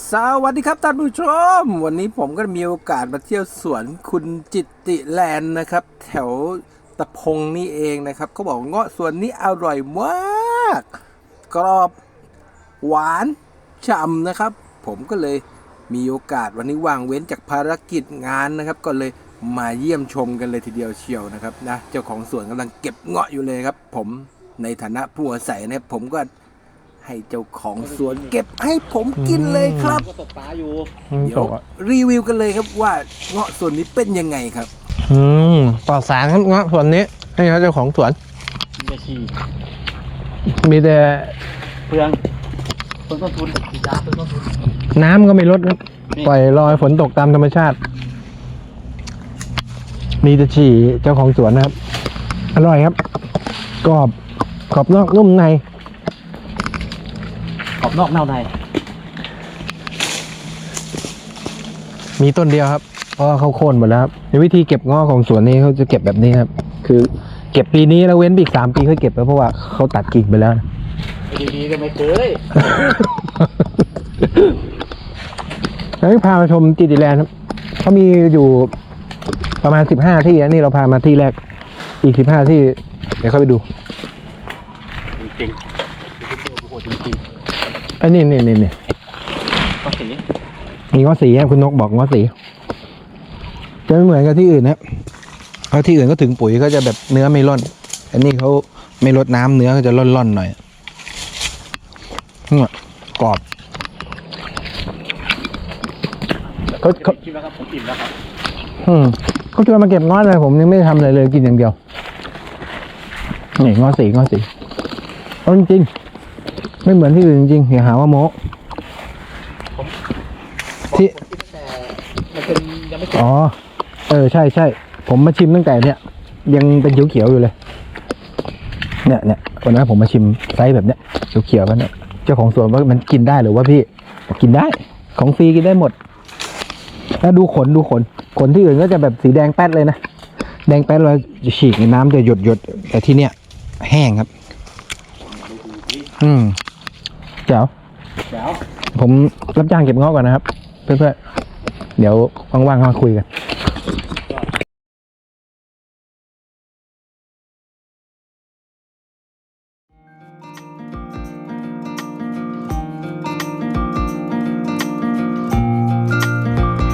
สวัสดีครับท่านผู้ชม วันนี้ผมก็มีโอกาสมาเที่ยวสวนคุณจิตติแลนด์นะครับ แถวตะพงนี่เองนะครับเขาบอกเงาะสวนนี้อร่อยมาก กรอบหวานฉ่ำนะครับ ผมก็เลยมีโอกาสวันนี้ว่างเว้นจากภารกิจงานนะครับ ก็เลยมาเยี่ยมชมกันเลยทีเดียวเชียวนะครับนะเจ้าของสวนกำลังเก็บเงาะอยู่เลยครับ ผมในฐานะผู้อาศัยนะครับผมก็ ให้เจ้าของสวนเก็บให้ผมกินเลยครับ ก็ตกปลาอยู่ เดี๋ยวรีวิวกันเลยครับว่าเงาะส่วนนี้เป็นยังไงครับ อืมปลอดสารครับเงาะสวนนี้ให้เขาเจ้าของสวน มีแต่ฉี่มีแต่เปลืองเปลืองต้นทุนฉีดยาเปลืองต้นทุน น้ำก็ไม่ลดครับ นี่ ปล่อยลอยฝนตกตามธรรมชาติ มีแต่ฉี่เจ้าของสวนนะครับ อร่อยครับ กรอบ กรอบนอกนุ่มในข อบนอกเน่าใน มีต้นเดียวครับ เพราะว่าเขาโค่นหมดแล้วครับในวิธีเก็บเงาะของสวนนี้เขาจะเก็บแบบนี้ครับ คือเก็บปีนี้แล้วเว้นไปอีกสามปีเขาเก็บแล้วเพราะว่าเขาตัดกิ่งไปแล้วนะไอ้ดีๆก็ไม่เคย แล้วพามาชมจิติแลนด์ครับเขามีอยู่ประมาณสิบห้าที่อันนี้เราพามาที่แรก อีกสิบห้าที่ เดี๋ยวเข้าไปดู จริงๆโอ้โหจริง อันนี้นี่นี่นี่ๆก็สีมีง้อสีครับคุณนกบอกง้อสี จะไม่เหมือนกับที่อื่นนะครับเพราะที่อื่นก็ถึงปุ๋ยก็จะแบบเนื้อไม่ร่อน อันนี้เขาไม่ลดน้ำเนื้อก็จะร่อนๆหน่อยเนี่ยกรอบเขาเขาคิดแล้วครับผมอิ่มแล้วครับอืมเขาชวนมาเก็บง้อเลยผมยังไม่ได้ทำอะไรเลยกินอย่างเดียวนี่ง้อสีง้อสีเอาจริงๆ ไม่เหมือนที่อื่นจริงๆอย่าหาว่าโม้ที่ผมคิดตั้งแต่มันเป็นยังไม่เสร็จอ๋อ เออ ใช่ใช่ ผมมาชิมตั้งแต่เนี่ยยังเป็นเขียวๆอยู่เลย เนี่ยเนี่ยวันนั้นผมมาชิมไซส์แบบเนี้ยเขียวๆกันเนี่ยเจ้าของสวนว่ามันกินได้หรือว่าพี่บอกกินได้ ของฟรีกินได้หมด แล้วดูขนดูขน ขนที่อื่นก็จะแบบสีแดงแป๊ดเลยนะ แดงแป๊ดเราจะฉีกน้ำจะหยดหยดๆแต่ที่เนี้ยแห้งครับ อืมเจ๋วเดี๋ยวผมรับจ้างเก็บเงาะก่อนนะครับ เพื่อนๆ เดี๋ยวว่างๆมาคุยกัน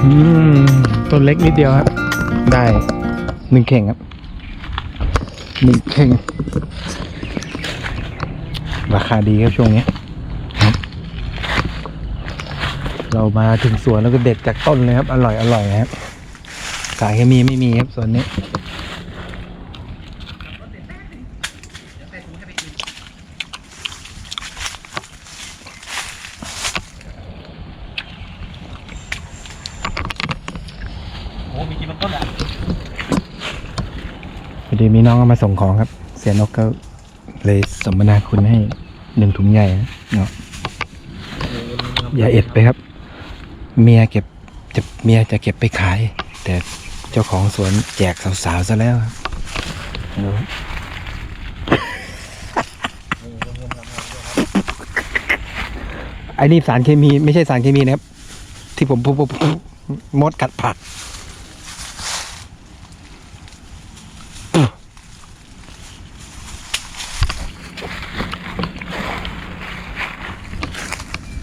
อืมต้นเล็กนิดเดียวครับ ได้หนึ่งเข่งครับหนึ่งเข่งราคาดีครับช่วงนี้ เรามาถึงสวนแล้วก็เด็ดจากต้นเลยครับ อร่อยอร่อยครับสารเคมีไม่มีครับสวนนี้โอ้โหมีกี่ต้นอะพอดีมีน้องเอามาส่งของครับ เสียนกก็เลยสมนาคุณให้หนึ่งถุงใหญ่เนาะอย่าเอ็ดไปครับ เมียเก็บจะเมียจะเก็บไปขาย แต่เจ้าของสวนแจกสาวๆซะแล้วครับดูไอ้นี่สารเคมีไม่ใช่สารเคมีนะครับ ที่ผมพูดมดกัดผัก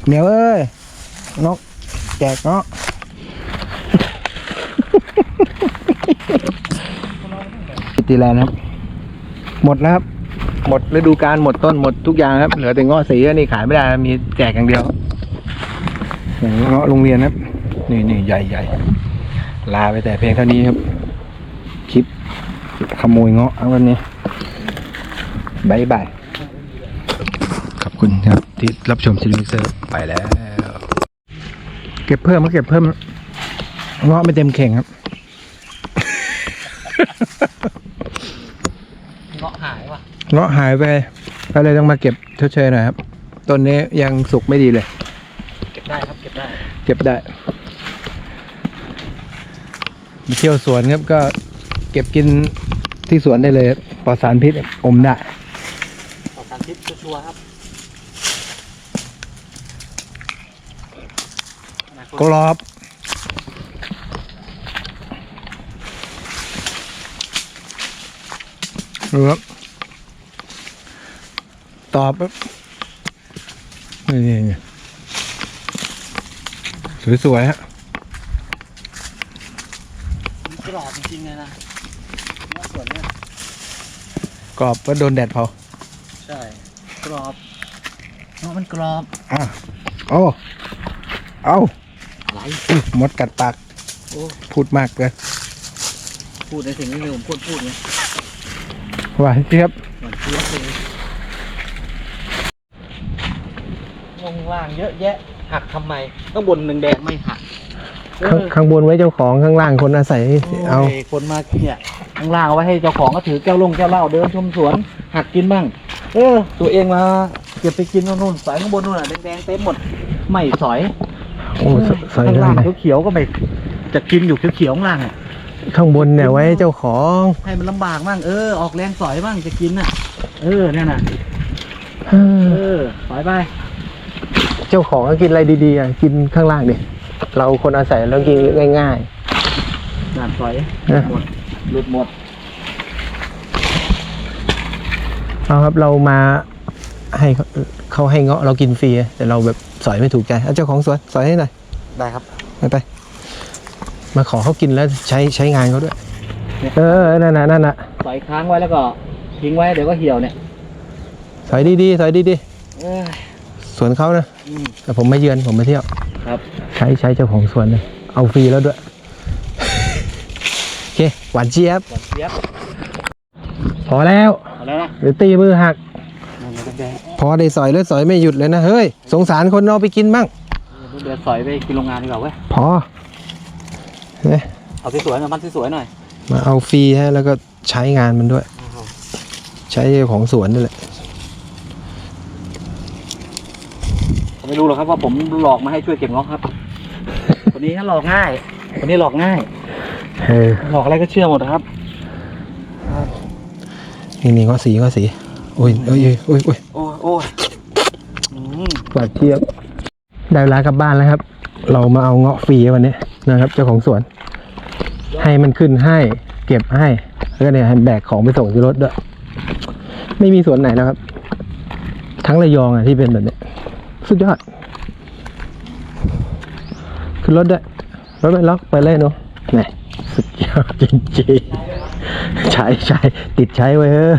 เหนียวเอ้ยนก แจกเนาะตีแลนครับ หมดแล้วครับ หมดฤดูกาลหมดต้นหมดทุกอย่างครับ เหลือแต่เงาะสีนี่ขายไม่ได้ มีแจกอย่างเดียวอย่างเงาะโรงเรียนครับ นี่นี่ใหญ่ใหญ่ลาไปแต่เพียงเท่านี้ครับ คลิปขโมยเงาะเอาวันนี้บายบายขอบคุณครับที่รับชมซิลิมิเซอร์ไปแล้ว เก็บเพิ่มก็เก็บเพิ่มเงาะไม่เต็มเข่งครับเงาะหายว่ะเงาะหายไปก็เลยต้องมาเก็บชดเชยหน่อยครับต้นนี้ยังสุกไม่ดีเลย เก็บได้ครับเก็บได้ เก็บได้มาเที่ยวสวนครับก็เก็บกินที่สวนได้เลยปลอดสารพิษอมได้ต่อการทิปชัวร์ๆครับ กรอบ ดูครับตอบครับนี่นี่นี่สวยๆฮะกรอบจริงๆเลยนะว่าส่วนเนี้ยกรอบก็โดนแดดเผาใช่ กรอบเนาะมันกรอบอะโอ้เอา ไหลอุ๊ยมดกัดปาก โอ้ พูดมากเลยพูดในสิ่งที่ผมควรพูดไงหวานเจี๊ยบเหมือนเทียบเลยงงล่างเยอะแยะ หักทำไมต้องบนหนึ่งแดงไม่หักเอข้างอข้างบนไว้เจ้าของข้างล่างคนอาศัยเอาโยคนมาเนี่ยข้างล่างเอาไว้ให้เจ้าของก็ถือแก้วลงแก้วเหล้าเดินชมสวน หักกินบ้าง เออ ตัวเองมาเก็บไปกินนู่นๆสายข้างบนนู่นอะแดงๆเต็มหมด ไม่สอย โอ้สใส่ข้างได้ล่างเลยเขียวๆก็ไม่จะกินอยู่เขียวๆข้างล่างอะข้างบนเนี่ยไว้เจ้าของให้มันลำบากบ้างเออออกแรงสอยบ้างจะกินน่ะ เออเนี่ยน่ะเออเออสอยไปเจ้าของก็กินอะไรดีๆอะกินข้างล่างดิเราคนอาศัยเรากินง่ายงานสอยเออ หมดหลุดหมดๆเอาครับเรามาให้เขาเขาให้เงาะเรากินฟรีแต่เราแบบ สอยไม่ถูกใจเอาเจ้าของสวนสอยให้หน่อยได้ครับ ไปไปมาขอเขากินแล้วใช้ใช้งานเขาด้วย เออนั่นน่ะนั่นน่ะสอยค้างไว้แล้วก็ทิ้งไว้เดี๋ยวก็เหี่ยวเนี่ยสอยดีๆสอยดีเออๆสวนเขานะอืมแต่ผมไม่เยือนผมไปเที่ยว ครับใช้ใช้เจ้าของสวนเลยเอาฟรีแล้วด้วย โอเคหวานเจี๊ยบหวานเจี๊ยบพอแล้วเอาแล้วนะ เดี๋ยวตีมือหักนั่น ไงแดงพอได้สอยแล้วสอยไม่หยุดเลยนะเฮ้ยสงสารคนเอาไปกินบ้างๆเดี๋ยวสอยไปกินโรงงานดีกว่าเว้ยพอเนี่ยเอาสวยๆหน่อยมันสวยๆหน่อย มาเอาฟรีฮะแล้วก็ใช้งานมันด้วย ใช้เจ้าของสวนนี่แหละผมไม่รู้หรอกครับว่าผมหลอกมาให้ช่วยเก็บงอกครับคนนี้ฮะหลอกง่ายคนนี้หลอกง่ายเออหลอกอะไรก็เชื่อหมดนะครับ นี่นี่ก็สีก็สี โอ้ยโอ้ยโอ้ยโอ้ยโอ้ยโอ้ยอืมหวานเจี๊ยบได้เวลากลับบ้านแล้วครับ เรามาเอาเงาะฟรีวันนี้นะครับ เจ้าของสวน ให้มันขึ้นให้เก็บให้ แล้วก็เนี่ยให้แบกของไปส่งที่รถด้วย ไม่มีสวนไหนนะครับ ทั้งระยองอะที่เป็นแบบเนี้ยสุดยอด ขึ้นรถด้วยรถไม่ล็อกไปเลยหนูนี่สุดยอดจริงๆใช้ใช้ติดใช้ไว้เฮ้ย